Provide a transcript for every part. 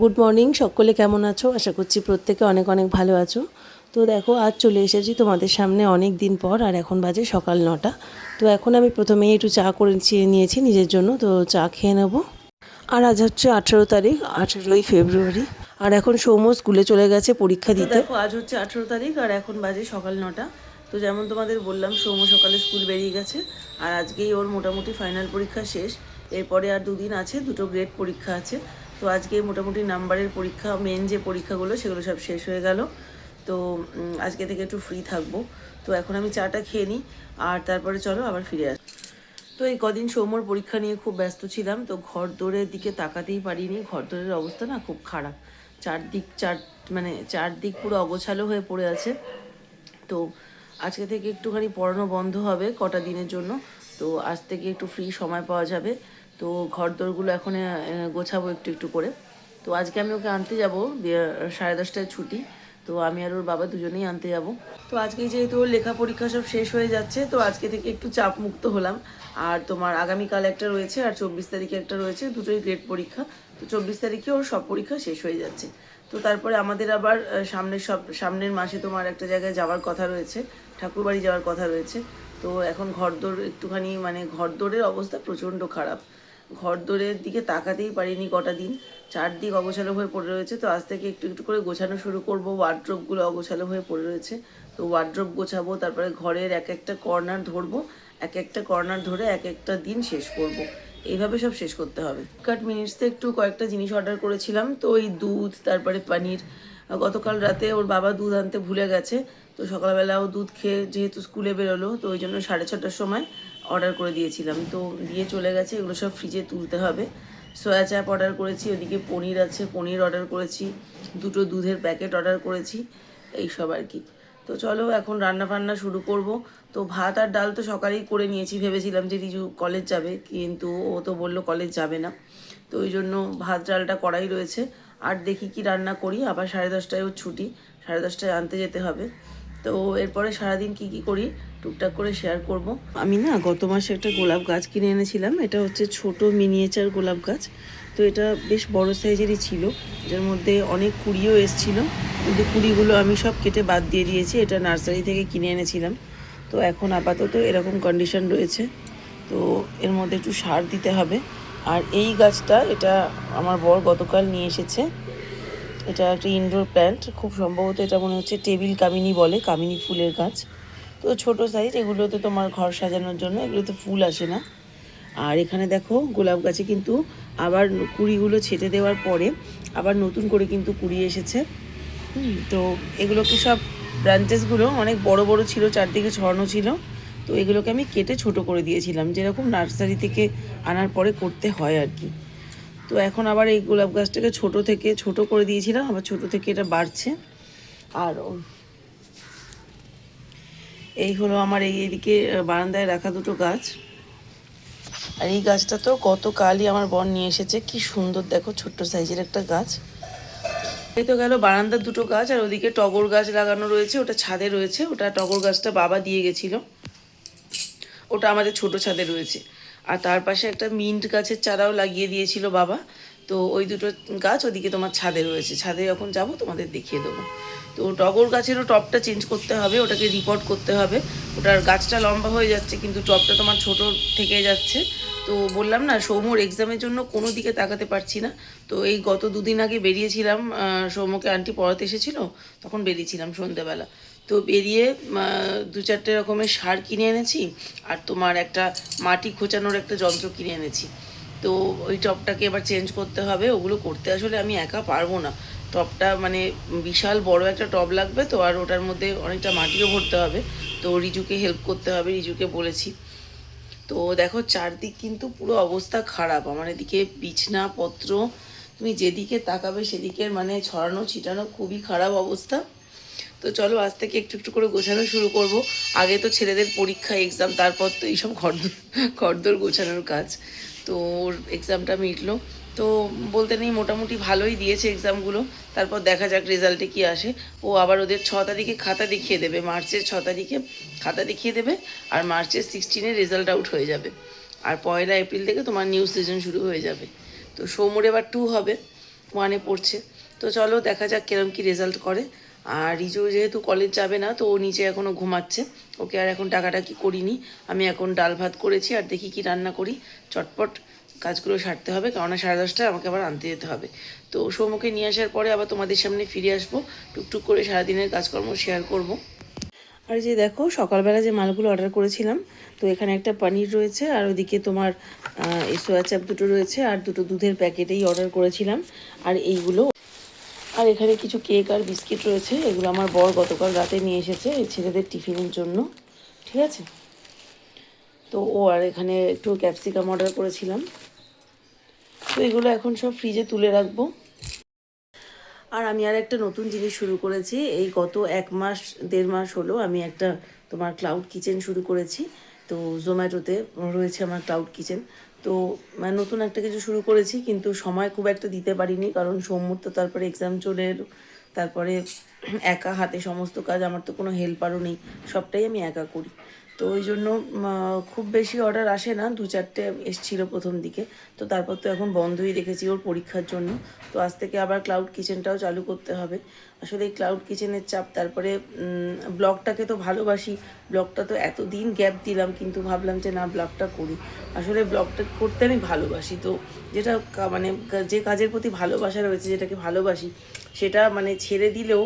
Good morning সকলে কেমন আছো? আশা করছি প্রত্যেকে অনেক অনেক ভালো আছো। তো দেখো আজ চলে এসেছি তোমাদের সামনে অনেক দিন পর আর এখন বাজে সকাল নটা। তো এখন আমি প্রথমেই একটু চা করে নিয়েছি নিজের জন্য তো চা খেয়ে নেব। আর আজ হচ্ছে আঠেরো তারিখ আঠেরোই ফেব্রুয়ারি। আর এখন সৌম্য স্কুলে চলে গেছে পরীক্ষা দিতে। দেখো আজ হচ্ছে আঠেরো তারিখ আর এখন বাজে সকাল নটা। তো যেমন তোমাদের বললাম সৌম্য সকালে স্কুল বেরিয়ে গেছে আর আজকেই ওর মোটামুটি ফাইনাল পরীক্ষা শেষ। এরপরে আর দুদিন আছে দুটো গ্রেড পরীক্ষা আছে। তো আজকে মোটামুটি নাম্বারের পরীক্ষা মেন যে পরীক্ষাগুলো সেগুলো সব শেষ হয়ে গেল। তো আজকে থেকে একটু ফ্রি থাকব। তো এখন আমি চাটা খেয়ে নিই, আর তারপরে চলো আবার ফিরে আস। তো এই কদিন সৌম্যর পরীক্ষা নিয়ে খুব ব্যস্ত ছিলাম, তো ঘর দৌড়ের দিকে তাকাতেই পারিনি। ঘর দৌড়ের অবস্থা না খুব খারাপ। চারদিক, চার মানে চারদিক পুরো অগোছালো হয়ে পড়ে আছে। তো আজকে থেকে একটুখানি পড়ানো বন্ধ হবে কটা দিনের জন্য। তো আজ থেকে একটু ফ্রি সময় পাওয়া যাবে। তো ঘর দোরগুলো এখন গোছাবো একটু একটু করে। তো আজকে আমি ওকে আনতে যাব সাড়ে দশটায় ছুটি। তো আমি আর ওর বাবা দুজনেই আনতে যাব। তো আজকে যেহেতু ওর লেখা পরীক্ষা সব শেষ হয়ে যাচ্ছে, তো আজকে থেকে একটু চাপ মুক্ত হলাম। আর তোমার আগামীকাল একটা রয়েছে আর চব্বিশ তারিখে একটা রয়েছে, দুটোই গ্রেড পরীক্ষা। তো চব্বিশ তারিখে ওর সব পরীক্ষা শেষ হয়ে যাচ্ছে। তো তারপরে আমাদের আবার সামনের সব, সামনের মাসে তোমার একটা জায়গায় যাওয়ার কথা রয়েছে, ঠাকুরবাড়ি যাওয়ার কথা রয়েছে। তো এখন ঘরদোর একটুখানি মানে ঘরদোরের অবস্থা প্রচণ্ড খারাপ। ঘরদোরের দিকে তাকাতেই পারিনি কটা দিন। চারদিক অগোছালো হয়ে পড়ে রয়েছে, তো আজ থেকে একটু একটু করে গোছানো শুরু করব। ওয়ার্ড্রপগুলো অগোছালো হয়ে পড়ে রয়েছে, তো ওয়ার্ড্রপ গোছাবো, তারপরে ঘরের এক একটা কর্নার ধরবো, এক একটা কর্নার ধরে এক একটা দিন শেষ করব। এইভাবে সব শেষ করতে হবে। কাট মিনিটসে একটু কয়েকটা জিনিস অর্ডার করেছিলাম, তো ওই দুধ, তারপরে পনির। গতকাল রাতে ওর বাবা দুধ আনতে ভুলে গেছে, তো সকালবেলা ও দুধ খেয়ে যেহেতু স্কুলে বেরোলো, তো ওই জন্য সাড়ে ছটার সময় অর্ডার করে দিয়েছিলাম। তো দিয়ে চলে গেছে, এগুলো সব ফ্রিজে তুলতে হবে। সয়া চাপ অর্ডার করেছি, ওদিকে পনির আছে, পনির অর্ডার করেছি, দুটো দুধের প্যাকেট অর্ডার করেছি, এই সব আর কি। তো চলো এখন রান্না বান্না শুরু করব। তো ভাত আর ডাল তো সকালেই করে নিয়েছি, ভেবেছিলাম যে রিজু কলেজ যাবে, কিন্তু ও তো বলল কলেজ যাবে না। তো ওই জন্য ভাত, ডালটা করাই রয়েছে, আর দেখি কি রান্না করি। আবার সাড়ে দশটায় ওর ছুটি, সাড়ে দশটায় আনতে যেতে হবে। তো এরপরে সারাদিন কি কি করি? টুকটাক করে শেয়ার করব। আমি না গত মাসে একটা গোলাপ গাছ কিনে এনেছিলাম। এটা হচ্ছে ছোট মিনিয়েচার গোলাপ গাছ। তো এটা বেশ বড় সাইজেরই ছিল। যার মধ্যে অনেক কুড়িও এসছিল। কিন্তু কুড়িগুলো আমি সব কেটে বাদ দিয়ে দিয়েছি। এটা নার্সারি থেকে কিনে এনেছিলাম। তো এখন আপাতত এরকম কন্ডিশন রয়েছে। তো এর মধ্যে একটু সার দিতে হবে। আর এই গাছটা, এটা আমার বর গতকাল নিয়ে এসেছে। এটা একটা ইনডোর প্ল্যান্ট খুব সম্ভবত এটা মনে হচ্ছে টেবিল কামিনী বলে, কামিনী ফুলের গাছ। তো ছোট সাইজ এগুলোতে তোমার ঘর সাজানোর জন্য এগুলোতে ফুল আসে না। আর এখানে দেখো, গোলাপ গাছে কিন্তু আবার কুড়িগুলো ছেটে দেওয়ার পরে আবার নতুন করে কিন্তু কুড়ি এসেছে। তো এগুলোকে সব ব্রাঞ্চেসগুলো অনেক বড় বড় ছিল, চারদিকে ছড়ানো ছিল। তো এগুলোকে আমি কেটে ছোট করে দিয়েছিলাম, যেরকম নার্সারি থেকে আনার পরে করতে হয় আর কি। তো এখন আবার এই গোলাপ গাছটাকে ছোট থেকে ছোট করে দিয়েছিলাম, আবার ছোট থেকে এটা বাড়ছে। আর এই হলো আমার এই এদিকে বারান্দায় রাখা দুটো গাছ। আর এই গাছটা তো গতকালই আমার বর নিয়ে এসেছে। কি সুন্দর, দেখো ছোট্ট সাইজের একটা গাছ। এই তো গেল বারান্দার দুটো গাছ, আর ওদিকে টগর গাছ লাগানো রয়েছে, ওটা ছাদে রয়েছে। ওটা টগর গাছটা বাবা দিয়ে গেছিল। ওটা আমাদের ছোট ছাদে রয়েছে। আর তার পাশে একটা মিন্ট গাছের চারাও লাগিয়ে দিয়েছিল বাবা। তো ওই দুটো গাছ ওদিকে তোমার ছাদে রয়েছে। ছাদে যখন যাব তোমাদের দেখিয়ে দেবো। তো টগর গাছেরও টপটা চেঞ্জ করতে হবে, ওটাকে রিপোর্ট করতে হবে। ওটার গাছটা লম্বা হয়ে যাচ্ছে, কিন্তু টপটা তোমার ছোট থেকে যাচ্ছে। তো বললাম না, সৌম্যর এক্সামের জন্য কোনো দিকে তাকাতে পারছি না। তো এই গত দুদিন আগে বেরিয়েছিলাম সৌম্যকে আন্টি পড়াতে এসেছিল, তখন বেরিয়েছিলাম সন্ধ্যেবেলা। তো বেরিয়ে দু চারটে রকমের সার কিনে এনেছি, আর তোমার একটা মাটি খোঁচানোর একটা যন্ত্র কিনে এনেছি। তো ওই টপটাকে এবার চেঞ্জ করতে হবে, ওগুলো করতে আসলে আমি একা পারব না। টপটা মানে বিশাল বড় একটা টব লাগবে তো, আর ওটার মধ্যে অনেকটা মাটিও ভরতে হবে। তো রিজুকে হেল্প করতে হবে, রিজুকে বলেছি। তো দেখো চারদিক কিন্তু পুরো অবস্থা খারাপ, আমার এদিকে বিছনাপত্র তুমি যেদিকে তাকাবে সেদিকের মানে ছড়ানো, ছিটানো খুবই খারাপ অবস্থা। তো চলো আজ থেকে একটু একটু করে গোছানো শুরু করব। আগে তো ছেলেদের পরীক্ষা এক্সাম তারপর তো এইসব ঘরদোর ঘরদোর গোছানোর কাজ। তো ওর এক্সামটা মিটলো। তো বলতে নেই, মোটামুটি ভালোই দিয়েছে এক্সামগুলো তারপর দেখা যাক রেজাল্টে কি আসে। ও আবার ওদের ছ তারিখে খাতা দেখিয়ে দেবে, মার্চের ছ তারিখে খাতা দেখিয়ে দেবে, আর মার্চের সিক্সটিনে রেজাল্ট আউট হয়ে যাবে। আর পয়লা এপ্রিল থেকে তোমার নিউ সিজন শুরু হয়ে যাবে। তো সৌমুর এবার টু হবে ওয়ানে পড়ছে। তো চলো দেখা যাক কিরম কি রেজাল্ট করে। আর রিজু যেহেতু কলেজ যাবে না, তো ও নিচে এখনও ঘুমাচ্ছে। ওকে আর এখন টাকাটা কি করিনি, আমি এখন ডাল ভাত করেছি আর দেখি কি রান্না করি। চটপট কাজগুলো সারতে হবে, কেননা সাড়ে দশটায় আমাকে আবার আনতে যেতে হবে। তো সৌমকে নিয়ে আসার পরে আবার তোমাদের সামনে ফিরে আসব, টুকটুক করে সারাদিনের কাজকর্ম শেয়ার করব। আর যে দেখো, সকালবেলা যে মালগুলো অর্ডার করেছিলাম, তো এখানে একটা পনির রয়েছে আর ওদিকে তোমার সোয়া চাপ দুটো রয়েছে আর দুটো দুধের প্যাকেটেই অর্ডার করেছিলাম। আর এইগুলো আর এখানে কিছু কেক আর বিস্কিট রয়েছে, এগুলো আমার বর গতকাল রাতে নিয়ে এসেছে এই ছেলেদের টিফিনের জন্য, ঠিক আছে? তো ও আর এখানে একটু ক্যাপসিকাম অর্ডার করেছিলাম। তো এগুলো এখন সব ফ্রিজে তুলে রাখব। আর আমি আর একটা নতুন জিনিস শুরু করেছি, এই গত এক মাস, দেড় মাস হলো আমি একটা তোমার ক্লাউড কিচেন শুরু করেছি। তো জোম্যাটোতে রয়েছে আমার ক্লাউড কিচেন তো মানে নতুন একটা কিছু শুরু করেছি, কিন্তু সময় খুব একটা দিতে পারিনি, কারণ সোমবার তো তারপরে এক্সাম চলে এলো তারপরে একা হাতে সমস্ত কাজ, আমার তো কোনো হেল্পারও নেই, সবটাই আমি একা করি। তো ওই জন্য খুব বেশি অর্ডার আসে না। দু চারটে এসছিল প্রথম দিকে। তো তারপর তো এখন বন্ধই রেখেছি ওর পরীক্ষার জন্য। তো আজ থেকে আবার ক্লাউড কিচেনটাও চালু করতে হবে। আসলে এই ক্লাউড কিচেনের চাপ, তারপরে ব্লগটাকে তো ভালোবাসি। ব্লগটা তো এতদিন গ্যাপ দিলাম, কিন্তু ভাবলাম যে না ব্লগটা করি। আসলে ব্লগটা করতে আমি ভালোবাসি। তো যেটা মানে যে কাজের প্রতি ভালোবাসা রয়েছে, যেটাকে ভালোবাসি, সেটা মানে ছেড়ে দিলেও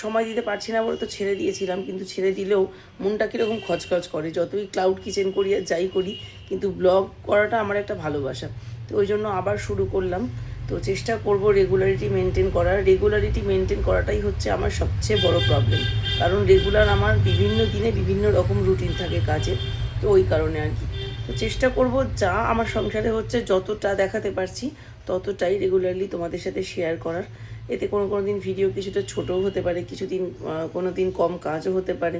সময় দিতে পারছি না বলে তো ছেড়ে দিয়েছিলাম, কিন্তু ছেড়ে দিলেও মনটা কীরকম খচখচ করে। যতই ক্লাউড কিচেন করি আর যাই করি, কিন্তু ব্লগ করাটা আমার একটা ভালোবাসা। তো ওই জন্য আবার শুরু করলাম। তো চেষ্টা করব রেগুলারিটি মেনটেন করার। রেগুলারিটি মেনটেন করাটাই হচ্ছে আমার সবচেয়ে বড় প্রবলেম কারণ রেগুলার আমার বিভিন্ন দিনে বিভিন্ন রকম রুটিন থাকে কাজের তো ওই কারণে আর কি। তো চেষ্টা করব যা আমার সংসারে হচ্ছে যতটা দেখাতে পারছি, ততটাই রেগুলারলি তোমাদের সাথে শেয়ার করার। এতে কোনো কোনো দিন ভিডিও কিছুটা ছোটও হতে পারে, কিছুদিন কোনো দিন কম কাজও হতে পারে।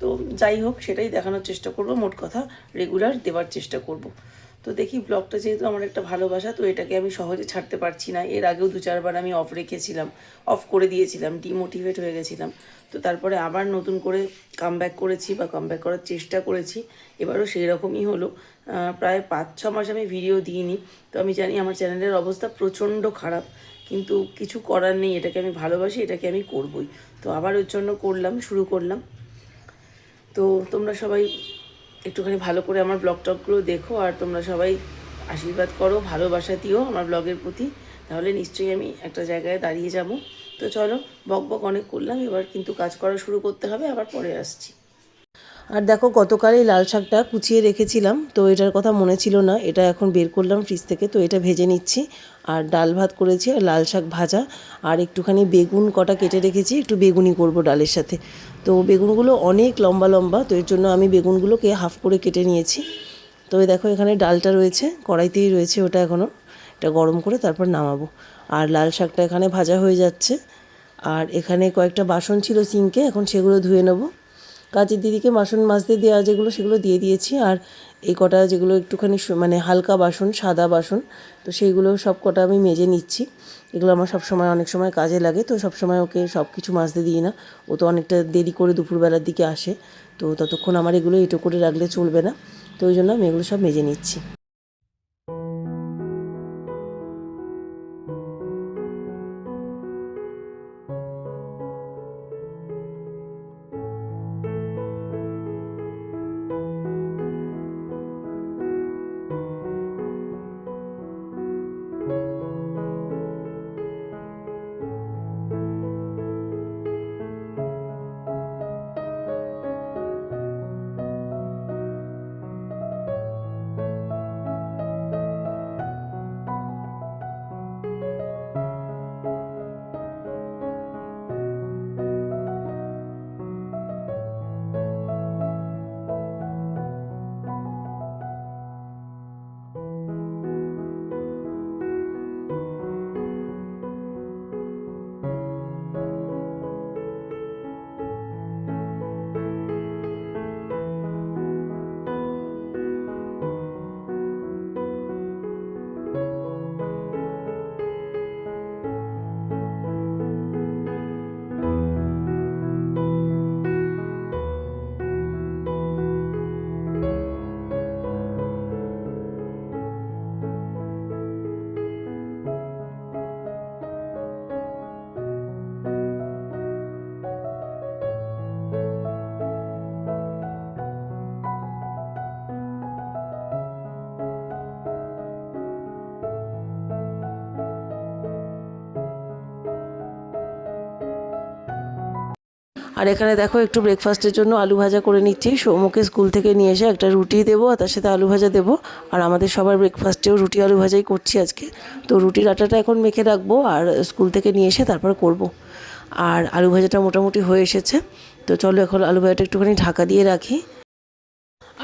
তো যাই হোক, সেটাই দেখানোর চেষ্টা করব। মোট কথা রেগুলার দেওয়ার চেষ্টা করব। তো দেখি ব্লগটা যেহেতু আমার একটা ভালোবাসা, তো এটাকে আমি সহজে ছাড়তে পারছি না। এর আগেও দু চারবার আমি অফ রেখেছিলাম অফ করে দিয়েছিলাম ডিমোটিভেট হয়ে গেছিলাম। তো তারপরে আবার নতুন করে কামব্যাক করেছি বা কামব্যাক করার চেষ্টা করেছি। এবারও সেই রকমই হলো প্রায় পাঁচ, ছ মাস আমি ভিডিও দিইনি। তো আমি জানি আমার চ্যানেলের অবস্থা প্রচণ্ড খারাপ। কিন্তু কিছু করার নেই, এটাকে আমি ভালোবাসি, এটাকে আমি করবই। তো আবার ওর জন্য করলাম, শুরু করলাম। তো তোমরা সবাই একটুখানি ভালো করে আমার ব্লগ টকগুলো দেখো আর তোমরা সবাই আশীর্বাদ করো, ভালোবাসা দিও আমার ব্লগের প্রতি। তাহলে নিশ্চয়ই আমি একটা জায়গায় দাঁড়িয়ে যাব। তো চলো বক বক অনেক করলাম, এবার কিন্তু কাজ করা শুরু করতে হবে, আবার পরে আসছি। আর দেখো গতকাল এই লাল শাকটা কুচিয়ে রেখেছিলাম, তো এটার কথা মনে ছিল না। এটা এখন বের করলাম ফ্রিজ থেকে, তো এটা ভেজে নিচ্ছি। আর ডাল ভাত করেছি আর লাল শাক ভাজা। আর একটুখানি বেগুন কটা কেটে রেখেছি, একটু বেগুনি করব ডালের সাথে। তো বেগুনগুলো অনেক লম্বা লম্বা, তো এর জন্য আমি বেগুনগুলোকে হাফ করে কেটে নিয়েছি। তো দেখো, এখানে ডালটা রয়েছে, কড়াইতেই রয়েছে ওটা এখনও এটা গরম করে তারপর নামাবো। আর লাল শাকটা এখানে ভাজা হয়ে যাচ্ছে। আর এখানে কয়েকটা বাসন ছিল সিঙ্কে, এখন সেগুলো ধুয়ে নেব। কাজের দিদিকে বাসন মাজতে দেওয়া যেগুলো, সেগুলো দিয়ে দিয়েছি। আর এই কটা যেগুলো একটুখানি মানে হালকা বাসন, সাদা বাসন, তো সেইগুলো সব কটা আমি মেজে নিচ্ছি। এগুলো আমার সব সময় অনেক সময় কাজে লাগে, তো সব সময় ওকে সব কিছু মাজতে দিই না। ও তো অনেকটা দেরি করে দুপুরবেলার দিকে আসে, তো ততক্ষণ আমার এগুলো এটো করে রাখলে চলবে না। তো ওই জন্য আমি এগুলো সব মেজে নিচ্ছি। আর এখানে দেখো একটু ব্রেকফাস্টের জন্য আলু ভাজা করে নিচ্ছি। সৌমুকে স্কুল থেকে নিয়ে এসে একটা রুটি দেবো আর তার সাথে আলু ভাজা দেবো। আর আমাদের সবার ব্রেকফাস্টেও রুটি, আলু ভাজাই করছি আজকে। তো রুটির আটাটা এখন মেখে রাখব আর স্কুল থেকে নিয়ে এসে তারপর করব। আর আলু ভাজাটা মোটামুটি হয়ে এসেছে। তো চলো এখন আলু ভাজাটা একটুখানি ঢাকা দিয়ে রাখি।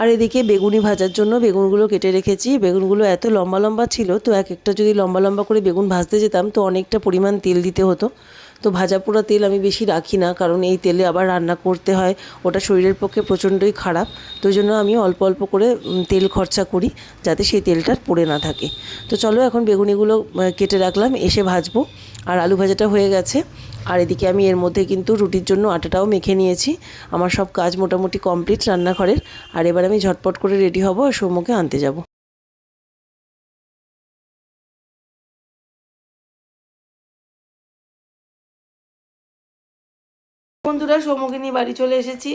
আর এদিকে বেগুনি ভাজার জন্য বেগুনগুলো কেটে রেখেছি। বেগুনগুলো এত লম্বা লম্বা ছিল, তো এক একটা যদি লম্বা লম্বা করে বেগুন ভাজতে যেতাম, তো অনেকটা পরিমাণ তেল দিতে হতো। তো ভাজা পোড়া তেল আমি বেশি রাখি না, কারণ এই তেলে আবার রান্না করতে হয়। ওটা শরীরের পক্ষে প্রচণ্ডই খারাপ। তো জন্য আমি অল্প অল্প করে তেল খরচা করি, যাতে সেই তেলটা পড়ে না থাকে। তো চলো এখন বেগুনিগুলো কেটে রাখলাম, এসে ভাজবো। আর আলু ভাজাটা হয়ে গেছে। আর এদিকে আমি এর মধ্যে কিন্তু রুটির জন্য আটাটাও মেখে নিয়েছি। আমার সব কাজ মোটামুটি কমপ্লিট রান্নাঘরের। আর এবার আমি ঝটপট করে রেডি হব আর সৌম্যকে আনতে যাব। বন্ধুরা সৌম্যকে নিয়ে বাড়ি চলে এসেছি।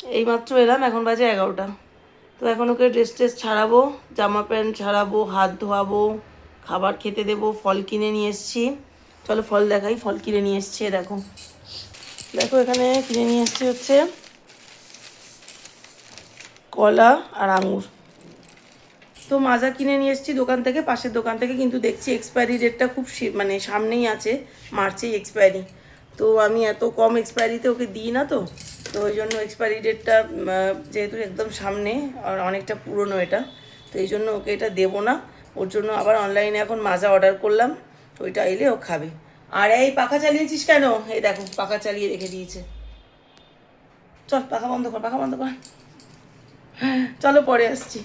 এইমাত্র এলাম, এখন বাজে এগারোটা। তো এখন ওকে ড্রেস ট্রেস ছাড়াবো, জামা প্যান্ট ছাড়াবো, হাত ধোয়াবো, খাবার খেতে দেবো, ফল কিনে নিয়ে এসেছি। চলো ফল দেখাই, ফল কিনে নিয়ে এসছি, দেখো। দেখো এখানে কিনে নিয়ে এসছি হচ্ছে কলা আর আঙুর তো মাজা কিনে নিয়ে এসেছি দোকান থেকে, পাশের দোকান থেকে, কিন্তু দেখছি এক্সপায়ারি ডেটটা খুব মানে সামনেই আছে, মার্চেই এক্সপায়ারি তো আমি এত কম এক্সপায়ারিতে ওকে দিই না তো। তো ওই জন্য এক্সপায়ারি ডেটটা যেহেতু একদম সামনে, আর অনেকটা পুরনো এটা, তো এই জন্য ওকে এটা দেবো না। ওর জন্য আবার অনলাইনে এখন মাজা অর্ডার করলাম ওইটা এলে ও খাবে। আর এই পাখা চালিয়েছিস কেন? এই দেখো, পাখা চালিয়ে রেখে দিয়েছে। চল, পাখা বন্ধ কর, পাখা বন্ধ কর। চলো, পরে আসছি।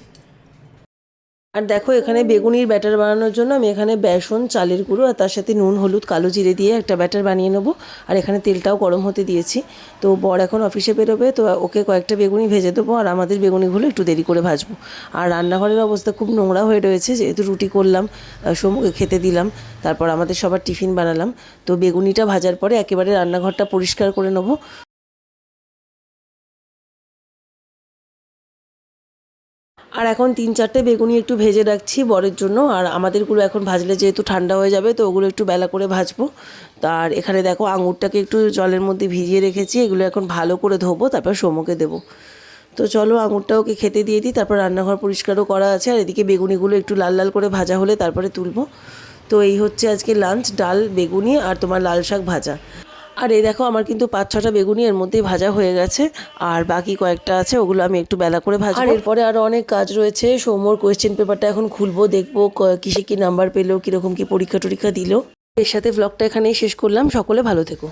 আর দেখো, এখানে বেগুনির ব্যাটার বানানোর জন্য আমি এখানে বেসন, চালের গুঁড়ো আর তার সাথে নুন, হলুদ, কালো জিরে দিয়ে একটা ব্যাটার বানিয়ে নেব। আর এখানে তেলটাও গরম হতে দিয়েছি। তো বর এখন অফিসে বেরোবে, তো ওকে কয়েকটা বেগুনি ভেজে দেবো আর আমাদের বেগুনিগুলো একটু দেরি করে ভাজবো। আর রান্নাঘরের অবস্থা খুব নোংরা হয়ে রয়েছে, যেহেতু রুটি করলাম সমুকে খেতে দিলাম, তারপর আমাদের সবার টিফিন বানালাম। তো বেগুনিটা ভাজার পরে একেবারে রান্নাঘরটা পরিষ্কার করে নেব। আর এখন তিন চারটে বেগুনি একটু ভেজে রাখছি বরের জন্য। আর আমাদেরগুলো এখন ভাজলে যেহেতু ঠান্ডা হয়ে যাবে, তো ওগুলো একটু বেলা করে ভাজবো। তার এখানে দেখো আঙুরটাকে একটু জলের মধ্যে ভিজিয়ে রেখেছি, এগুলো এখন ভালো করে ধোবো, তারপর সোমোকে দেবো। তো চলো আঙুরটা ওকে খেতে দিয়ে দিই, তারপর রান্নাঘর পরিষ্কারও করা আছে। আর এদিকে বেগুনিগুলো একটু লাল লাল করে ভাজা হলে তারপরে তুলবো। তো এই হচ্ছে আজকে লাঞ্চ, ডাল, বেগুনি আর তোমার লাল শাক ভাজা। আর এই দেখো, আমার কিন্তু পাঁচ ছটা বেগুনি এর মধ্যেই ভাজা হয়ে গেছে, আর বাকি কয়েকটা আছে, ওগুলো আমি একটু বেলা করে ভাজবো। আর এরপরে আরও অনেক কাজ রয়েছে, সৌম্যর কোয়েশ্চেন পেপারটা এখন খুলবো, দেখব কিসে কি নাম্বার পেল, কীরকম কি পরীক্ষা টরীক্ষা দিল। এর সাথে ব্লগটা এখানেই শেষ করলাম, সকলে ভালো থেকো।